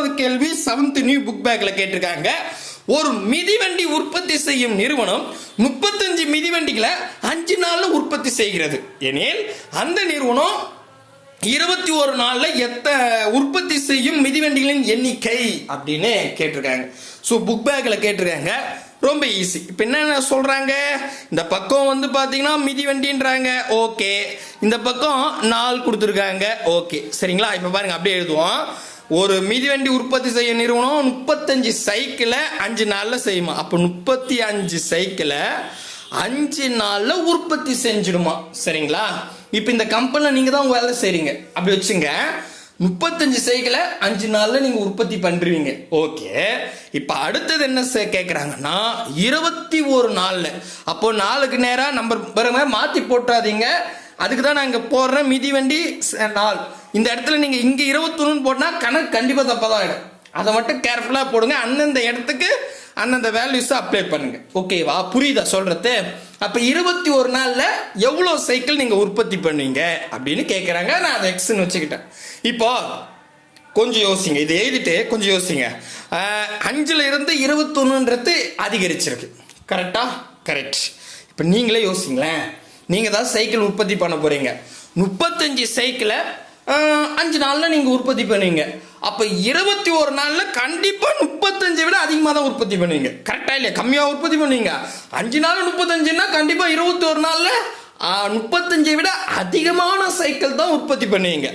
மூன்றாவது கேள்வி seventh new book பேக்ல கேட்டிருக்காங்க. ஒரு மிதிவண்டி உற்பத்தி செய்யும் நிறுவனம் முப்பத்தஞ்சு மிதிவண்டிகளை அஞ்சு நாள்ல உற்பத்தி செய்கிறது. எனில் அந்த நிறுவனம் இருபத்தி ஒரு நாள்ல எத்த உற்பத்தி செய்யும் மிதிவண்டிகளின் எண்ணிக்கை அப்படின்னு கேட்டிருக்காங்க. ஸோ புக் பேக்ல கேட்டிருக்காங்க. ரொம்ப ஈஸி இப்போ என்னென்ன சொல்கிறாங்க இந்த பக்கம் வந்து பார்த்தீங்கன்னா மிதிவண்டின்றாங்க. ஓகே இந்த பக்கம் நாள் கொடுத்துருக்காங்க. ஓகே சரிங்களா? இப்போ பாருங்க அப்படியே எழுதுவோம். ஒரு மிதிவண்டி உற்பத்தி செய்ய நிறுவனம் முப்பத்தஞ்சு சைக்கிளை அஞ்சு நாளில் செய்யுமா? அப்போ முப்பத்தி அஞ்சு சைக்கிளை அஞ்சு நாளில் உற்பத்தி செஞ்சிடுமா? சரிங்களா? இப்போ இந்த கம்பெனியில் நீங்கள் தான் வேலை செய்கிறீங்க அப்படி வச்சுங்க முப்பத்தஞ்சு சைக்கிளை அஞ்சு நாளில் நீங்கள் உற்பத்தி பண்ணுறீங்க ஓகே. இப்போ அடுத்தது என்ன செ- இருபத்தி ஒரு நாளில். அப்போது நாளுக்கு நேராக நம்பர் பாருங்க மாற்றி போட்டுறாதீங்க. அதுக்கு தான் நான் இங்க போடுறேன் மிதிவண்டி ச- நாள். இந்த இடத்துல நீங்க இங்க இருபத்தொன்னு போட்டா கணக்கு கண்டிப்பா தப்பா தான் ஆயிடும். அதை மட்டும் கேர்ஃபுல்லா போடுங்க. அந்தந்த இடத்துக்கு அந்தந்த வேல்யூஸை அப்ளை பண்ணுங்க. ஓகேவா புரியுதா சொல்றது? அப்ப இருபத்தி ஒரு நாள்ல எவ்வளவு சைக்கிள் நீங்க உற்பத்தி பண்ணுவீங்க அப்படின்னு கேட்குறாங்க நான் அதை எக்ஸ்ன்னு வச்சுக்கிட்டேன். இப்போ கொஞ்சம் யோசிங்க. இதை எழுதிட்டு கொஞ்சம் யோசிங்க. அஞ்சில் அஞ்சுல இருந்து இருபத்தொன்னுன்றது அதிகரிச்சிருக்கு. கரெக்டா கரெக்ட் இப்போ நீங்களே யோசிங்களேன். நீங்க தான் சைக்கிள் உற்பத்தி பண்ண போறீங்க. முப்பத்தஞ்சு சைக்கிளை அஞ்சு நாளில் நீங்கள் உற்பத்தி பண்ணுவீங்க. அப்போ இருபத்தி ஒரு நாளில் கண்டிப்பாக முப்பத்தஞ்சை விட அதிகமாக தான் உற்பத்தி பண்ணுவீங்க. கரெக்டாக இல்லையா? கம்மியாக உற்பத்தி பண்ணுவீங்க. அஞ்சு நாள் முப்பத்தஞ்சுன்னா கண்டிப்பாக இருபத்தி ஒரு நாளில் முப்பத்தஞ்சை விட அதிகமான சைக்கிள் தான் உற்பத்தி பண்ணுவீங்க.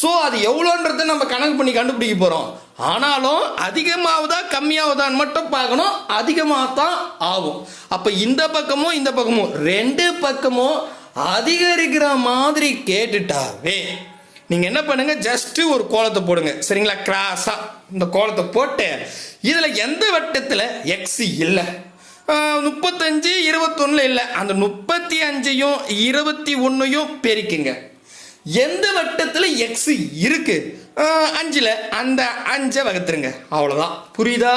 ஸோ அது எவ்வளோன்றத நம்ம கணக்கு பண்ணி கண்டுபிடிக்க போகிறோம் ஆனாலும் அதிகமாகுதா கம்மியாகுதான்னு மட்டும் பார்க்கணும். அதிகமாக தான் ஆகும். அப்போ இந்த பக்கமும் இந்த பக்கமும் ரெண்டு பக்கமும் அதிகரிக்கிற மாதிரி கேட்டுட்டாவே நீங்கள் என்ன பண்ணுங்க? ஜஸ்ட்டு ஒரு கோலத்தை போடுங்க. சரிங்களா? கிராஸாக இந்த கோலத்தை போட்டு இதில் எந்த வட்டத்தில் எக்ஸி இல்லை? முப்பத்தஞ்சு இருபத்தொன்னு இல்லை. அந்த முப்பத்தி அஞ்சையும் இருபத்தி ஒன்றையும் பெருக்குங்க. எந்த வட்டத்தில் எக்ஸ் இருக்கு? அஞ்சில். அந்த அஞ்சை வகுத்துருங்க. அவ்வளோதான் புரியுதா?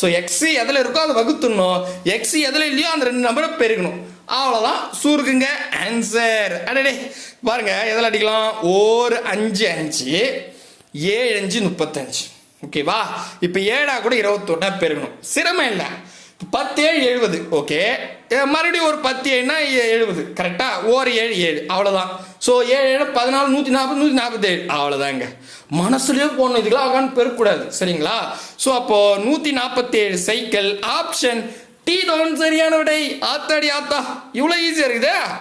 ஸோ எக்ஸ் எதில் இருக்கோ அதை வகுத்துடணும். எக்ஸ் எதில் இல்லையோ அந்த ரெண்டு நம்பரை பெருகணும். அவ்வளோதான் சூருக்குங்க. ஆன்சர் அடடே. பாருங்க எதில் அடிக்கலாம்? ஒரு அஞ்சு அஞ்சு. ஏழு அஞ்சு முப்பத்தஞ்சு. ஓகேவா இப்போ ஏழா கூட இருபத்தொன்னா பெருகணும். சிரமம் இல்லை. பத்து ஏழு எழுபது ஓகே மறுபடியும் ஒரு பத்து ஏழுனா எழுபது. கரெக்டாக ஓர் ஏழு ஏழு. அவ்வளோதான் ஸோ ஏழு ஏழு பதினாலு நூற்றி நாற்பது நூற்றி நாற்பத்தேழு அவ்வளோதாங்க மனசுலேயே போகணும் இதுக்கெல்லாம் உட்காந்து பெருக்கக்கூடாது சரிங்களா? ஸோ அப்போது நூற்றி நாற்பத்தேழு சைக்கிள் ஆப்ஷன் டீ தான் சரியான விடை. ஆத்தாடி ஆத்தா. இவ்வளோ ஈஸியாக இருக்குதா.